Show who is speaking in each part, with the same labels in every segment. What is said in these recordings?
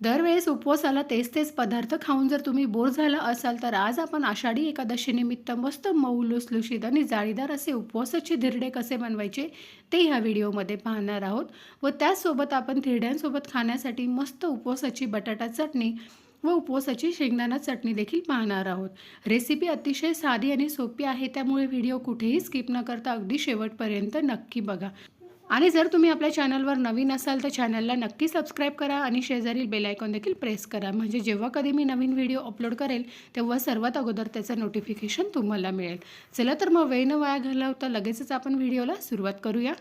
Speaker 1: दरवेळेस उपवासाला तेच तेच पदार्थ खाऊन जर तुम्ही बोर झाला असाल तर आज आपण आषाढी एकादशीनिमित्त मस्त मऊ लुसलुशीत आणि जाळीदार असे उपवासाचे धिरडे कसे बनवायचे ते ह्या व्हिडिओमध्ये पाहणार आहोत व त्याचसोबत आपण धिरड्यांसोबत खाण्यासाठी मस्त उपवासाची बटाटा चटणी व उपवासाची शेंगदाणा चटणी देखील पाहणार आहोत. रेसिपी अतिशय साधी आणि सोपी आहे त्यामुळे व्हिडिओ कुठेही स्किप न करता अगदी शेवटपर्यंत नक्की बघा. आणि जर तुम्ही आपल्या चॅनलवर नवीन असाल तर चॅनलला नक्की सबस्क्राईब करा आणि शेजारील बेलायकॉन देखील प्रेस करा. म्हणजे जेव्हा कधी मी नवीन व्हिडिओ अपलोड करेल तेव्हा सर्वात अगोदर त्याचं नोटिफिकेशन तुम्हाला मिळेल. चला तर मग वेळ न वाया घालवता लगेचच आपण व्हिडिओला सुरुवात करूया.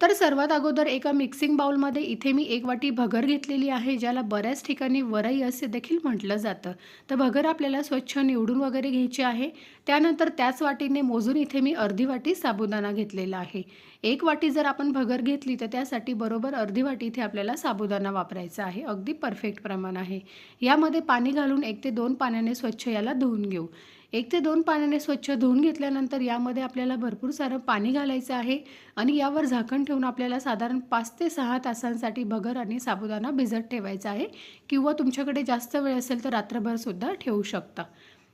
Speaker 1: तर सर्वात अगोदर एका मिक्सिंग बाउलमध्ये इथे मी एक वाटी भगर घेतलेली आहे ज्याला बऱ्याच ठिकाणी वरई असे देखील म्हटलं जातं. तर भगर आपल्याला स्वच्छ निवडून वगैरे घ्यायची आहे. त्यानंतर त्याच वाटीने मोजून इथे मी अर्धी वाटी साबुदाणा घेतलेला आहे. एक वाटी जर आपण भगर घेतली तर त्यासाठी बरोबर अर्धी वाटी इथे आपल्याला साबुदाणा वापरायचा आहे. अगदी परफेक्ट प्रमाण आहे. यामध्ये पाणी घालून एक ते दोन पाण्याने स्वच्छ याला धुवून घेऊ. एक ते दोन पाण्याने स्वच्छ धुवून घेतल्यानंतर यामध्ये आपल्याला भरपूर सारं पाणी घालायचं आहे आणि यावर झाकण ठेवून आपल्याला साधारण पाच ते सहा तासांसाठी भगर आणि साबुदाणा भिजत ठेवायचा आहे किंवा तुमच्याकडे जास्त वेळ असेल तर रात्रभरसुद्धा ठेवू शकता.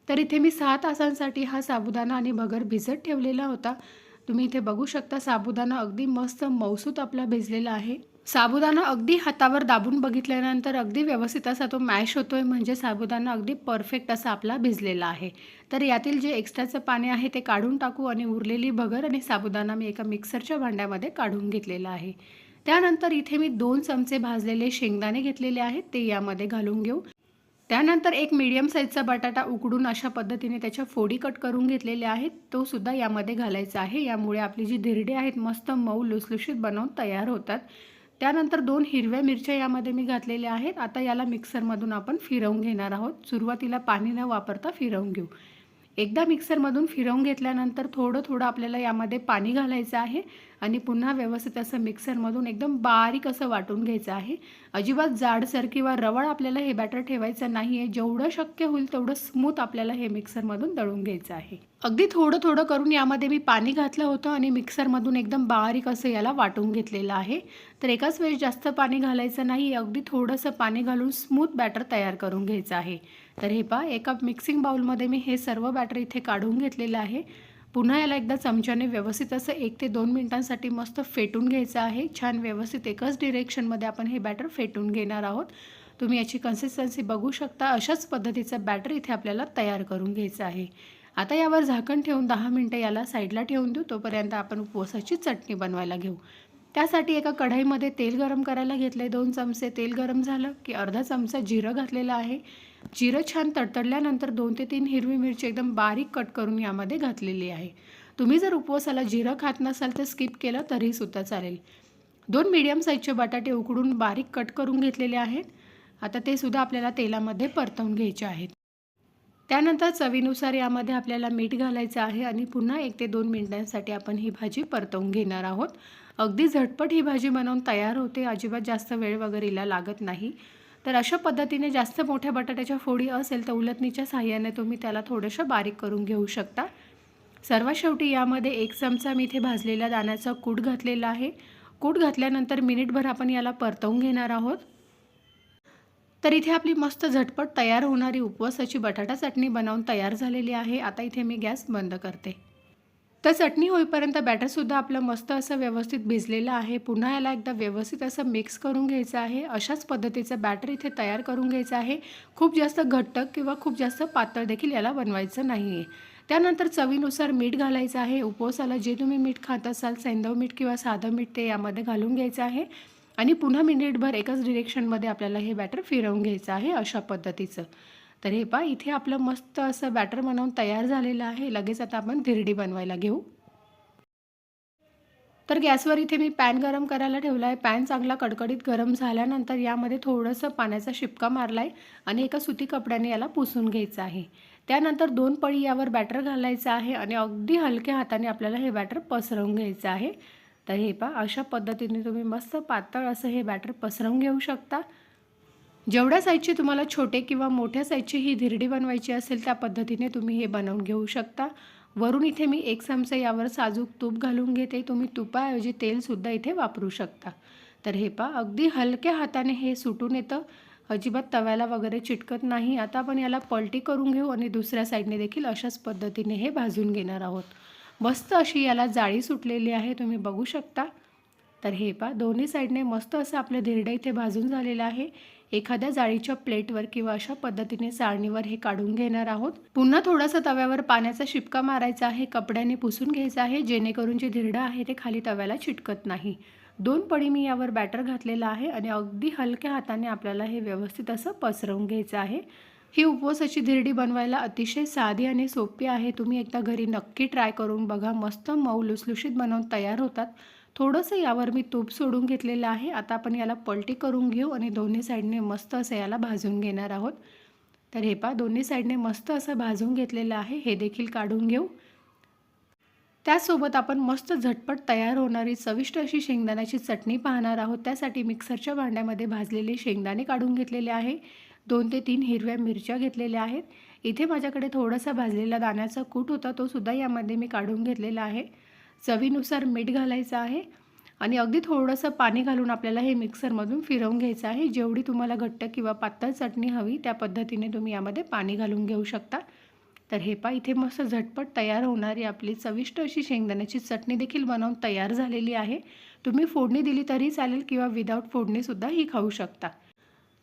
Speaker 1: तर इथे मी सहा तासांसाठी हा साबुदाणा आणि भगर भिजत ठेवलेला होता. तुम्ही इथे बघू शकता साबुदाणा अगदी मस्त मौसूत आपला भिजलेला आहे. साबुदाणा अगदी हातावर दाबून बघितल्यानंतर अगदी व्यवस्थित असा तो मॅश होतो आहे म्हणजे साबुदाणा अगदी परफेक्ट असा आपला भिजलेला आहे. तर यातील जे एक्स्ट्राचं पाणी आहे ते काढून टाकू आणि उरलेली भगर आणि साबुदाणा मी एका मिक्सरच्या भांड्यामध्ये काढून घेतलेला आहे. त्यानंतर इथे मी दोन चमचे भाजलेले शेंगदाणे घेतलेले आहेत ते यामध्ये घालून घेऊ. त्यानंतर एक मीडियम साईजचा बटाटा उकडून अशा पद्धतीने त्याच्या फोडी कट करून घेतलेल्या आहेत. तो सुद्धा यामध्ये घालायचा आहे. यामुळे आपली जी धिरडी आहेत मस्त मऊ लुसलुशीत बनवून तयार होतात. त्यानंतर दोन हिरव्या मिरच्या यामध्ये मी घातलेल्या आहेत. आता याला मिक्सरमधून आपण फिरवून घेणार आहोत. सुरुवातीला पाणी न वापरता फिरवून घेऊ. एकदा मिक्सरमधून फिरवून घेतल्यानंतर थोडं थोडं आपल्याला यामध्ये पाणी घालायचं आहे आणि पुन्हा व्यवस्थित असं मिक्सरमधून एकदम बारीक असं वाटून घ्यायचं आहे. अजिबात जाडसर किंवा रवळ आपल्याला हे बॅटर ठेवायचं नाही आहे जेवढं शक्य होईल तेवढं स्मूथ आपल्याला हे मिक्सरमधून दळून घ्यायचं आहे. अगदी थोडं थोडं करून यामध्ये मी पाणी घातलं होतं आणि मिक्सरमधून एकदम बारीक असं याला वाटून घेतलेलं आहे. तर एकाच वेळेस जास्त पाणी घालायचं नाही. अगदी थोडंसं पाणी घालून स्मूथ बॅटर तयार करून घ्यायचं आहे. तर हे पहा एका मिक्सिंग बाउलमध्ये मी हे सर्व बॅटर इथे काढून घेतलेलं आहे. पुन्हा याला एकदा चमच्याने व्यवस्थित असं एक ते दोन मिनिटांसाठी मस्त फेटून घ्यायचं आहे. छान व्यवस्थित एकच डिरेक्शनमध्ये आपण हे बॅटर फेटून घेणार आहोत. तुम्ही याची कन्सिस्टन्सी बघू शकता. अशाच पद्धतीचं बॅटर इथे आपल्याला तयार करून घ्यायचं आहे. आता यावर झाकण ठेवून दहा मिनटं याला साईडला ठेवून देऊ. तोपर्यंत आपण उपवासाची चटणी बनवायला घेऊ. त्यासाठी एका कढईमध्ये तेल गरम करायला घेतलं आहे दोन चमचे तेल गरम झालं की अर्धा चमचा जिरं घातलेलं आहे. जिरं छान तडतडल्यानंतर दोन ते तीन हिरवी मिरची एकदम बारीक कट करून यामध्ये घातलेली आहे. तुम्ही जर उपवासाला जिरं खात नसाल तर स्किप केलं तरीसुद्धा चालेल. दोन मीडियम साईजचे बटाटे उकडून बारीक कट करून घेतलेले आहेत. आता ते सुद्धा आपल्याला तेलामध्ये परतवून घ्यायचे आहेत. त्यानंतर चवीनुसार यामध्ये आपल्याला मीठ घालायचं आहे आणि पुन्हा एक ते दोन मिनिटांसाठी आपण ही भाजी परतवून घेणार आहोत. अगदी झटपट ही भाजी बनवून तयार होते. अजिबात जास्त वेळ वगैरेला लागत नाही. तर अशा पद्धतीने जास्त मोठ्या बटाट्याच्या फोडी असेल तर उलटणीच्या साह्याने तुम्ही त्याला थोडंसं बारीक करून घेऊ शकता. सर्वात शेवटी यामध्ये एक चमचा मी इथे भाजलेल्या दाण्याचा कूट घातलेला आहे. कूट घातल्यानंतर मिनिटभर आपण याला परतवून घेणार आहोत. तर इथे आपली मस्त झटपट तयार होणारी उपवासाची बटाटा चटणी बनवून तयार झालेली आहे. आता इथे मी गॅस बंद करते. तर चटणी होईपर्यंत बॅटरसुद्धा आपलं मस्त असं व्यवस्थित भिजलेलं आहे. पुन्हा याला एकदा व्यवस्थित असं मिक्स करून घ्यायचं आहे. अशाच पद्धतीचं बॅटर इथे तयार करून घ्यायचं आहे. खूप जास्त घट्ट किंवा खूप जास्त पातळ देखील याला बनवायचं नाही आहे त्यानंतर चवीनुसार मीठ घालायचं आहे. उपवासाला जे तुम्ही मीठ खात असाल सैंदव मीठ किंवा साधं मीठ ते यामध्ये घालून घ्यायचं आहे. आणि पुन्हा मिनिटभर एकाच डिरेक्शनमध्ये आपल्याला हे बॅटर फिरवून घ्यायचं आहे अशा पद्धतीचं. तर हे पहा इथे आपलं मस्त असं बॅटर बनवून तयार झालेलं आहे. लगेच आता आपण धिरडी बनवायला घेऊ. तर गॅसवर इथे मी पॅन गरम करायला ठेवला आहे पॅन चांगला कडकडीत गरम झाल्यानंतर यामध्ये थोडंसं पाण्याचा शिपका मारला आहे आणि एका सुती कपड्याने याला पुसून घ्यायचं आहे. त्यानंतर दोन पळी यावर बॅटर घालायचं आहे आणि अगदी हलक्या हाताने आपल्याला हे बॅटर पसरवून घ्यायचं आहे. तर हे पहा अशा पद्धतीने तुम्ही मस्त पातळ असं हे बॅटर पसरवून घेऊ शकता. जेवढ्या साईजचे तुम्हाला छोटे किंवा मोठ्या साईजची ही धिरडी बनवायची असेल त्या पद्धतीने तुम्ही हे बनवून घेऊ शकता. वरून इथे मी एक चमचा यावर साजूक तूप घालून घेते. तुम्ही तुपाऐवजी तेलसुद्धा इथे वापरू शकता. तर हे पा अगदी हलक्या हाताने हे सुटून येतं. अजिबात तव्याला वगैरे चिटकत नाही. आता आपण याला पलटी करून घेऊ आणि दुसऱ्या साईडने देखील अशाच पद्धतीने हे भाजून घेणार आहोत. मस्त अशी याला जाळी सुटलेली आहे तुम्ही बघू शकता. तर हे पा दोन्ही साईडने मस्त असं आपलं धिरडं इथे भाजून झालेलं आहे. एखाद्या जाळीच्या प्लेटवर किंवा अशा पद्धतीने चाळणीवर हे काढून घेणार आहोत. पुन्हा थोडंसं तव्यावर पाण्याचा शिपका मारायचा आहे कपड्याने पुसून घ्यायचा आहे जेणेकरून जे धिरडं आहे ते खाली तव्याला चिटकत नाही. दोन पडी मी यावर बॅटर घातलेलं आहे आणि अगदी हलक्या हाताने आपल्याला हे व्यवस्थित असं पसरवून घ्यायचं आहे. ही उपवासाची धिरडी बनवायला अतिशय साधी आणि सोपी आहे. तुम्ही एकदा घरी नक्की ट्राय करून बघा. मस्त मऊ लुसलुशीत बनवून तयार होतात. थोडंसं यावर मी तूप सोडून घेतलेलं आहे. आता आपण याला पलटी करून घेऊ आणि दोन्ही साईडने मस्त असं याला भाजून घेणार आहोत. तर हे पा दोन्ही साईडने मस्त असं भाजून घेतलेलं आहे. हे देखील काढून घेऊ. त्यासोबत आपण मस्त झटपट तयार होणारी चविष्ट अशी शेंगदाण्याची चटणी पाहणार आहोत. त्यासाठी मिक्सरच्या भांड्यामध्ये भाजलेले शेंगदाणे काढून घेतलेले आहे. दोन ते तीन हिरव्या मिरच्या घेतलेल्या आहेत. इथे माझ्याकडे थोडासा भाजलेला दाण्याचा कूट होता तो सुद्धा यामध्ये मी काढून घेतलेला आहे. चवीनुसार मीठ घालायचं आहे आणि अगदी थोडंसं पाणी घालून आपल्याला हे मिक्सरमधून फिरवून घ्यायचं आहे. जेवढी तुम्हाला घट्ट किंवा पातळ चटणी हवी त्या पद्धतीने तुम्ही यामध्ये पाणी घालून घेऊ शकता. तर हे पा इथे मस्त झटपट तयार होणारी आपली चविष्ट अशी शेंगदाण्याची चटणी देखील बनवून तयार झालेली आहे. तुम्ही फोडणी दिली तरी चालेल किंवा विदाऊट फोडणीसुद्धा ही खाऊ शकता.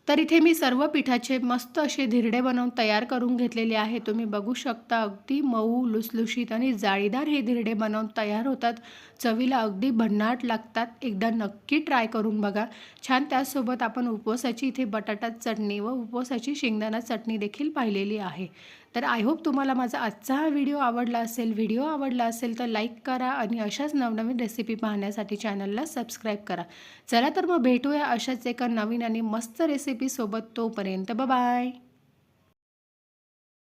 Speaker 1: तर इथे मी सर्व पिठाचे मस्त असे धिरडे बनवून तयार करून घेतलेले आहे. तुम्ही बघू शकता अगदी मऊ लुसलुशीत आणि जाळीदार हे धिरडे बनवून तयार होतात. चवीला अगदी भन्नाट लागतात. एकदा नक्की ट्राय करून बघा. छान त्याचसोबत आपण उपवासाची इथे बटाटा चटणी व उपवासाची शेंगदाणा चटणी देखील पाहिलेली आहे. तर आय होप तुम्हाला माझा आजचा हा व्हिडिओ आवडला असेल व्हिडिओ आवडला असेल तर लाईक करा आणि अशाच नवनवीन रेसिपी पाहण्यासाठी चॅनलला सबस्क्राईब करा. चला तर मग भेटूया अशाच एका नवीन आणि मस्त रेसिपीसोबत तोपर्यंत. बाय